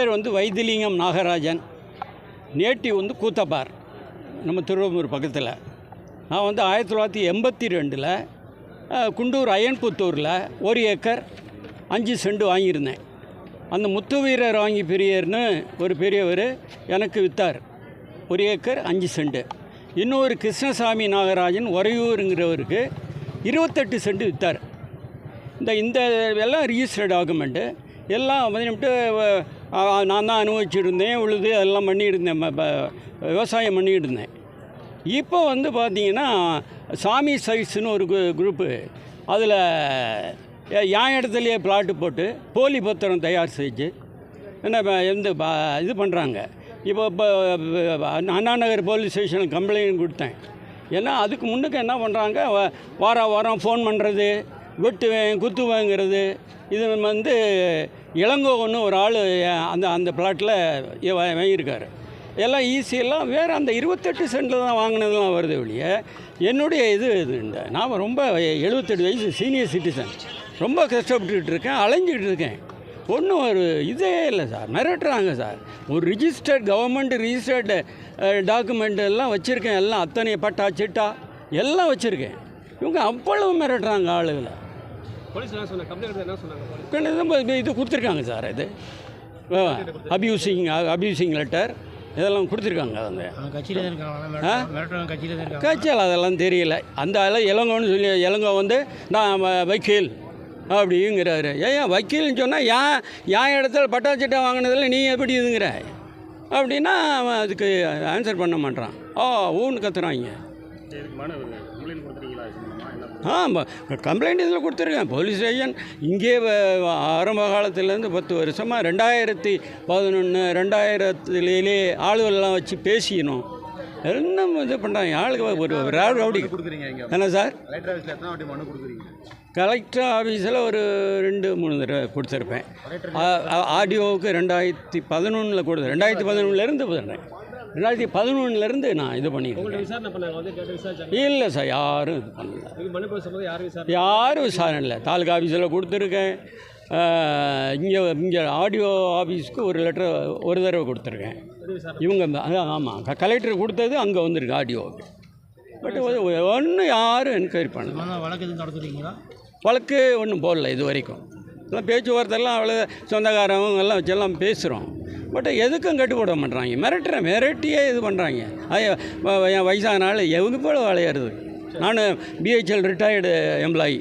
பேர் வந்து வைத்திலிங்கம் நாகராஜன். நேட்டி வந்து கூத்தப்பார். நம்ம திருவம்பூர் பக்கத்தில். நான் வந்து ஆயிரத்தி தொள்ளாயிரத்தி எண்பத்தி ரெண்டில் குண்டூர் அயன்புத்தூரில் ஒரு ஏக்கர் அஞ்சு செண்டு வாங்கியிருந்தேன். அந்த முத்து வீரர் வாங்கி பெரியர்னு ஒரு பெரியவர் எனக்கு விற்றார் ஒரு ஏக்கர் அஞ்சு செண்டு. இன்னொரு கிருஷ்ணசாமி நாகராஜன் உறையூருங்கிறவருக்கு இருபத்தெட்டு செண்டு விற்றார் இந்த இந்த எல்லாம் ரிஜிஸ்டர்ட் டாக்குமெண்ட்டு எல்லாம் வந்துட்டு நான் தான் அனுபவிச்சுருந்தேன் உழுது அதெல்லாம் பண்ணியிருந்தேன் ம- விவசாயம் பண்ணிக்கிட்டு இருந்தேன். இப்போ வந்து பார்த்தீங்கன்னா சாமி சைஸ்னு ஒரு கு- குரூப்பு அதில் என் இடத்துலையே பிளாட்டு போட்டு போலி பத்திரம் தயார் செஞ்சு என்ன எந்த இது பண்ணுறாங்க. இப்போ இப்போ அண்ணா நகர் போலீஸ் ஸ்டேஷனுக்கு கம்ப்ளைண்ட் கொடுத்தேன். ஏன்னா அதுக்கு முன்னுக்கு என்ன பண்ணுறாங்க வாரம் வாரம் ஃபோன் பண்ணுறது வெட்டுவேன் குத்துவேங்கிறது. இது வந்து இளங்கோவன்னு ஒரு ஆள் அந்த அந்த பிளாட்டில் வாங்கியிருக்காரு. எல்லாம் ஈஸியெல்லாம் வேறு அந்த இருபத்தெட்டு சென்டில் தான் வாங்கினதுலாம் வருது ஒழிய என்னுடைய இது இது இந்த நான் ரொம்ப எழுபத்தெட்டு வயசு சீனியர் சிட்டிசன் ரொம்ப கஷ்டப்பட்டுக்கிட்டு இருக்கேன் அலைஞ்சிக்கிட்டு இருக்கேன். ஒன்றும் ஒரு இதே இல்லை சார் மிரட்டுறாங்க சார். ஒரு ரிஜிஸ்டர்ட் கவர்மெண்ட் ரிஜிஸ்டர்டு டாக்குமெண்ட் எல்லாம் வச்சுருக்கேன் எல்லாம் அத்தனை பட்டா சிட்டா எல்லாம் வச்சுருக்கேன். இவங்க அவ்வளவு மிரட்டுறாங்க ஆளுகளை. போலீஸ் என்ன சொன்னாங்க? கம்ப்ளைண்ட் என்ன சொன்னாங்க போலீஸ்? கண்டிப்பா இது கொடுத்துருக்காங்க சார் இது. அபியூசிங் அபியூசிங் லெட்டர் இதெல்லாம் கொடுத்துருக்காங்க அந்த கட்சியில் அதெல்லாம் தெரியல. அந்த ஆள் இளங்கோன்னு சொல்லி இளங்கோ வந்து நான் வ- வக்கீல். அப்படிங்கிறாரு. ஏன் வக்கீல்னு சொன்னால் ஏன் என் இடத்துல பட்டாச்சிட்டா வாங்கினதில் நீ எப்படி இதுங்கிற? அப்படின்னா அதுக்கு ஆன்சர் பண்ண மாட்டான் ஓ ஊன்னு கத்துறாங்க. மனு கம்ப்ளைண்ட் இதில் கொடுத்துருக்கேன். போலீஸ் ஸ்டேஷன் இங்கே ஆரம்ப காலத்துலேருந்து பத்து வருஷமாக ரெண்டாயிரத்தி பதினொன்று ரெண்டாயிரத்துலேயே ஆளுகளெல்லாம் வச்சு பேசிக்கணும் என்ன இது பண்ணுறாங்க ஆளுங்க ஒரு ரவுடி. என்ன சார்? கலெக்டர் ஆஃபீஸில் ஒரு ரெண்டு மூணு தடவை கொடுத்துருப்பேன். ஆடியோவுக்கு ரெண்டாயிரத்தி பதினொன்றில் கொடுத்தேன் ரெண்டாயிரத்தி பதினொன்றுலேருந்து பண்ணுறேன் ரெண்டாயிரத்தி பதினொன்றுலேருந்து நான் இது பண்ணியிருக்கேன் இல்லை சார் யாரும் இது பண்ணல. யாரும் விசாரணை இல்லை. தாலுகா ஆஃபீஸில் கொடுத்துருக்கேன். இங்கே இங்கே ஆடியோ ஆஃபீஸ்க்கு ஒரு லெட்டர் ஒரு தடவை கொடுத்துருக்கேன். இவங்க ஆமாம் கலெக்டர் கொடுத்தது அங்கே வந்திருக்கு ஆடியோவுக்கு பட் ஒன்றும் யாரும் என்கொயரி பண்ணல. வழக்கு வழக்கு ஒன்றும் போடல இது வரைக்கும். எல்லாம் பேச்சுவார்த்தைலாம் அவ்வளோ சொந்தக்காரவங்க எல்லாம் வச்செல்லாம் பேசுகிறோம் பட் எதுக்கும் கட்டுப்பட மாட்டுறாங்க மிரட்டுற மிரட்டியே இது பண்ணுறாங்க ஐயோ வ- என் எவங்க போல் விளையாடுறது நான் பிஹெச்எல் ரிட்டையர்டு எம்ப்ளாயி